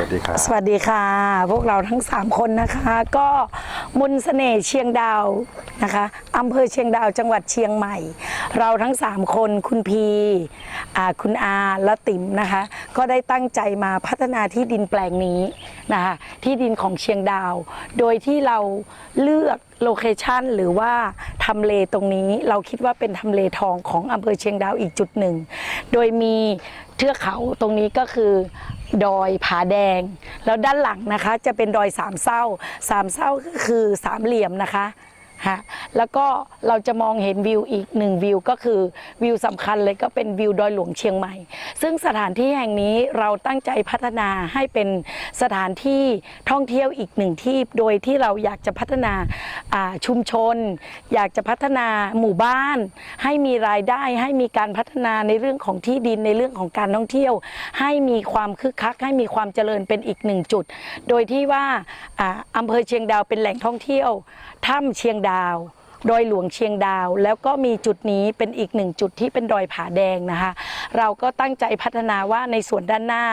วัสดีครับ สวัสดีค่ะ พวกเราทั้ง 3 คนนะคะ ก็มนต์เสน่ห์เชียงดาวนะคะอำเภอเชียงดาวจังหวัดเชียงใหม่ เราทั้ง 3 คนคุณพีคุณอาและติ๋มนะคะ ก็ได้ตั้งใจมาพัฒนาที่ดินแปลงนี้นะคะที่ดินของเชียงดาว โดยที่เราเลือกโลเคชันหรือว่าทำเลตรงนี้เราคิดว่าเป็นทำเลทองของอำเภอเชียงดาวอีกจุดหนึ่ง โดยมีเทือกเขาตรงนี้ก็คือ ดอยผาแดง แล้วด้านหลังนะคะจะเป็นดอยสามเศร้าสามเศร้าก็คือสามเหลี่ยมนะคะ ฮะแล้วก็เราจะมองเห็นวิวอีกหนึ่งวิวก็คือวิวสำคัญเลยก็เป็นวิวดอยหลวงเชียงใหม่ ซึ่งสถานที่แห่งนี้เราตั้งใจพัฒนาให้เป็นสถานที่ท่องเที่ยวอีกหนึ่งที่ โดยที่เราอยากจะพัฒนาชุมชน อยากจะพัฒนาหมู่บ้าน ให้มีรายได้ให้มีการพัฒนาในเรื่องของที่ดินในเรื่องของการท่องเที่ยว ให้มีความคึกคัก ให้มีความเจริญเป็นอีกหนึ่งจุด โดยที่ว่าอำเภอเชียงดาวเป็นแหล่งท่องเที่ยวถ้ำเชียงดาวดอยหลวงเชียงดาว แล้วก็มีจุดนี้เป็นอีกหนึ่งจุดที่เป็นดอยผาแดงนะคะ เราก็ตั้งใจพัฒนาว่าในส่วนด้านหน้า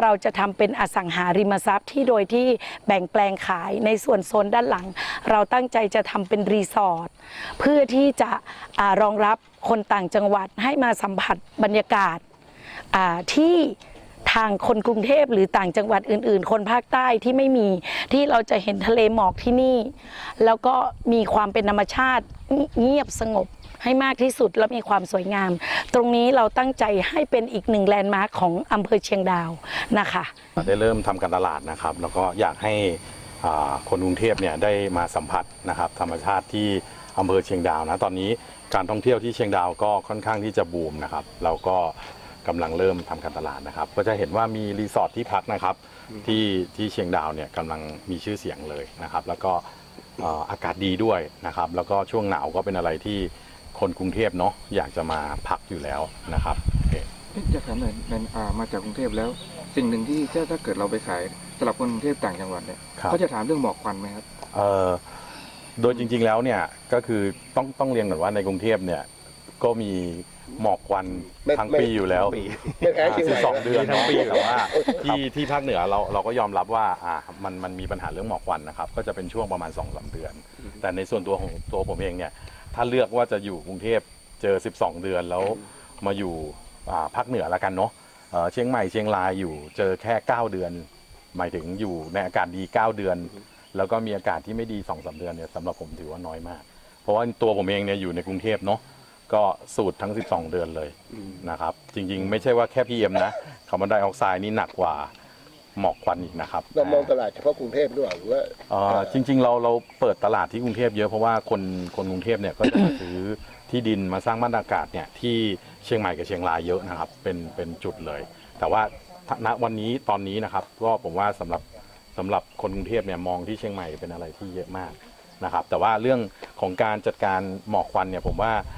เราจะทำเป็นอสังหาริมทรัพย์ที่โดยที่แบ่งแปลงขายในส่วนโซนด้านหลัง เราตั้งใจจะทำเป็นรีสอร์ทเพื่อที่จะอรองรับคนต่างจังหวัดให้มาสัมผัสบรรยากาศที่ ทางคนกรุงเทพหรือต่างจังหวัดอื่น ๆ คนภาคใต้ที่ไม่มีที่เราจะเห็นทะเลหมอกที่นี่ แล้วก็มีความเป็นธรรมชาติเงียบสงบให้มากที่สุดและมีความสวยงาม ตรงนี้เราตั้งใจให้เป็นอีกหนึ่งแลนด์มาร์คของอำเภอเชียงดาวนะคะได้เริ่มทำการตลาดนะครับ แล้วก็อยากให้คนกรุงเทพเนี่ยได้มาสัมผัสนะครับธรรมชาติที่อำเภอเชียงดาวนะตอนนี้การท่องเที่ยวที่เชียงดาวก็ค่อนข้างที่จะบูมนะครับเราก็ กำลังเริ่มทำการตลาดนะครับ ก็จะเห็นว่ามีรีสอร์ทที่พักนะครับ ที่ที่เชียงดาวเนี่ยกำลังมีชื่อเสียงเลยนะครับ แล้วก็เอ่ออากาศดีด้วยนะครับ แล้วก็ช่วงหนาวก็เป็นอะไรที่คนกรุงเทพเนาะอยากจะมาพักอยู่แล้วนะครับโอเคเอ๊ะอยากถามหน่อยแมนอ่ามาจากกรุงเทพแล้ว สิ่งหนึ่งที่ถ้าถ้าเกิดเราไปขายสำหรับคนกรุงเทพต่างจังหวัดเนี่ยครับ เขาจะถามเรื่องหมอกควันไหมครับ เอ่อโดยจริงๆแล้วเนี่ยก็คือต้องต้องเรียนก่อนว่าในกรุงเทพเนี่ย ก็มีหมอกควันไม่ทั้งไม่ปีอยู่แล้วไม่แพ้เชียงใหม่สิบสองเดือนทั้งปีแต่ว่าที่ที่ภาคเหนือเราเราก็ยอมรับว่าอ่ามันมันมีปัญหาเรื่องหมอกควันนะครับ ก็จะเป็นช่วงประมาณ2อสเดือน แต่ในส่วนตัวของตัวผมเองเนี่ยถ้าเลือกว่าจะอยู่กรุงเทพเจอ 12 เดือนแล้วมาอยู่อ่าภาคเหนือแล้วกันเนาะเอ่อเชียงใหม่เชียงรายอยู่เจอแค่ 9 เดือน หมายถึงอยู่ในอากาศดี 9 เดือน แล้วก็มีอากาศที่ไม่ดี2อสเดือนเนี่ยสำหรับผมถือว่าน้อยมาก เพราะว่าตัวผมเองเนี่ยอยู่ในกรุงเทพเนาะ ก็สูตรทั้ง 12 เดือนเลยนะครับ จริงๆ ไม่ใช่ว่าแค่ PM นะคาร์บอนไดออกไซด์นี่หนักกว่าหมอกควันอีกนะครับเรามองตลาดเฉพาะกรุงเทพด้วยหรือว่าเอ่อจริง ๆ เราเราเปิดตลาดที่กรุงเทพเยอะเพราะว่าคนคนกรุงเทพเนี่ยก็จะมาซื้อที่ดินมาสร้างบ้านอากาศเนี่ยที่เชียงใหม่กับเชียงรายเยอะนะครับเป็นเป็นจุดเลย แต่ว่าณวันนี้ตอนนี้นะครับก็ผมว่าสำหรับสำหรับคนกรุงเทพเนี่ยมองที่เชียงใหม่เป็นอะไรที่เยอะมากนะครับแต่ว่าเรื่องของการจัดการหมอกควันเนี่ยผมว่าเอ่อ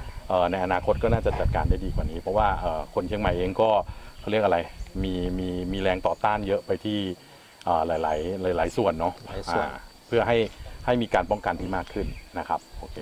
ในอนาคตก็น่าจะจัดการได้ดีกว่านี้ เพราะว่าเอ่อคนเชียงใหม่เองก็เขาเรียกอะไรมีมีมีแรงต่อต้านเยอะไปที่เอ่อหลายๆหลายๆส่วนเนาะหลายส่วนอ่าเพื่อให้ให้มีการป้องกันที่มากขึ้นนะครับโอเค